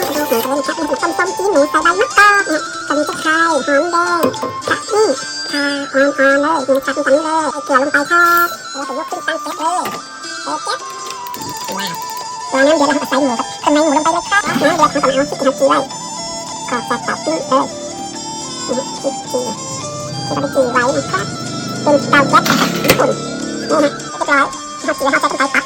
หมูกันเลยนะครับต้มส้มจีนหมูใส่ใบมะกอกนะกะหรี่ตะไคร้หอมแดงขมิ้นข่าอ่อนๆเลยนี่ครับตามนี้เลยใส่เกลือลงไปครับแล้วก็ยกขึ้นตั้งเต๊ะเลยเต๊ะเจ๊บว้าวตัวน้ำเดือดเราก็ใส่หมูกับเครื่องในหมูลงไปเลยครับน้ำเดือดเราก็เอาพริกกระเทียมไว้ก็จะตัดนี่เลยนี่พริกจีที่เราไปจีไว้นะครับเป็นเตาแก๊สญี่ปุ่นนี่นะเรียบร้อยเราจีเราใส่ลงไป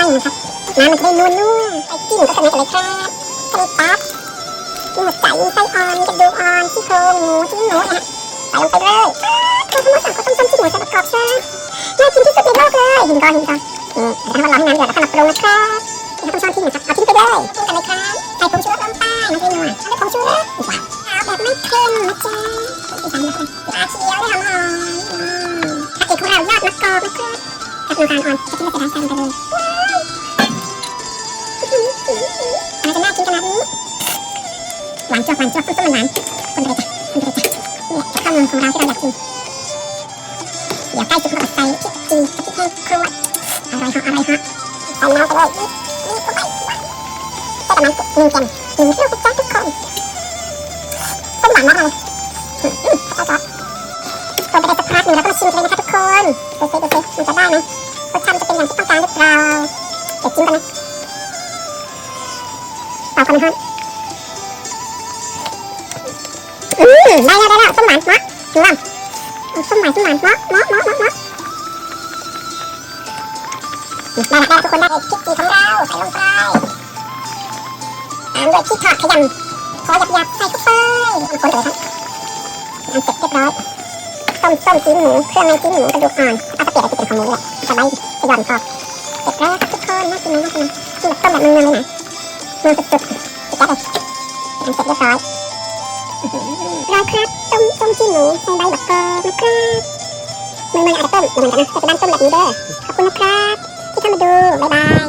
อยนะครับน้ำมันจะได้นัวนัวๆไปจิ้มก็ข้างในกันเลยครับกะหรี่ปั๊บมีหัวใจมีไส้อ่อนมีกระดูกอ่อนซี่โครงหมูชิ้นหมูนะฮะใส่ลงไปเลยปั๊บข้าวทั้งหมดสั่งก็ต้มส้มจิ้มหมูใส่ประกอบซะน่ากินที่สุดในโลกเลยหินก้อนหินก้อนนี่เดี๋ยวให้มันรอนให้น้ำเดือดแล้วก็มาปรุงนะครับนี่ครับต้องช้อนทิ้งนะครับเอาทิ้งไปเลยทิ้งกันเลยครับใส่ผงชูรสลงไปมันจะนัวแล้วผงชูรสว้าเอาแบบไม่เค็มนะจ๊ะอีกอันนึงปลาเขียวได้หอมๆอืมพระเอกของเรายอดมะกอกนะครับกับน้ำตาลอ่อนจะกินแล้วจะได้ใส่ลงไปเลย กินขนาดนี้หวานจวบหวานจวบต้มๆหวานคนไปจ้ะคนไปจ้ะนี่แหละข้าวเมืองของเราที่เราอยากกินเดี๋ยวใกล้สุกเราก็ใส่พริกจีกับพริกแห้งครัวอร่อยฮะอร่อยฮะใส่น้ำไปเลยนี่นี่เข้าไปใส่ประมาณหนึ่งแกนหนึ่งกิโลกุจ้าทุกคนต้มหวานมากเลยอืมอืมใช่ครับคนไปได้สักพักหนึ่งเราก็มาชิมกันเลยนะคะทุกคนดูสิดูสิมันจะได้ไหมรสชาติมันจะเป็นอย่างที่ต้องการหรือเปล่าเดี๋ยวจิ้มกันนะ เปล่ากันนะครับอืมได้แล้วได้แล้วต้มหวานมะดูว่าส้มหวานส้มหวานเนาะเนาะเนาะเนาะเนาะได้และได้ละทุกคนได้พริกจีของเราใส่ลงไปตามด้วยพริกทอดขยำพอหยับๆใส่เข้าไปคนเลยครับอันเสร็จเรียบร้อยต้มส้มจีนหมูเครื่องในจีนหมูกระดูกอ่อนเอาตะเกียบไรที่เป็นของหมูแหละสบายจะหย่อนพอเสร็จแล้วครับทุกคนน่ากินไหมน่ากินไหมกินแบบต้มแบบเมืองๆเลยนะ มืองสุดๆสุดยอดเลยอันเสร็จเรียบร้อยรอครับต้มต้มจิ้มหมูใส่ใบบักกอกนะครับมือมันอาจจะต้มเหมือนกันนะแต่เป็นด้านต้มแบบนี้เด้อขอบคุณนะครับ ที่เข้ามาดู บ๊ายบาย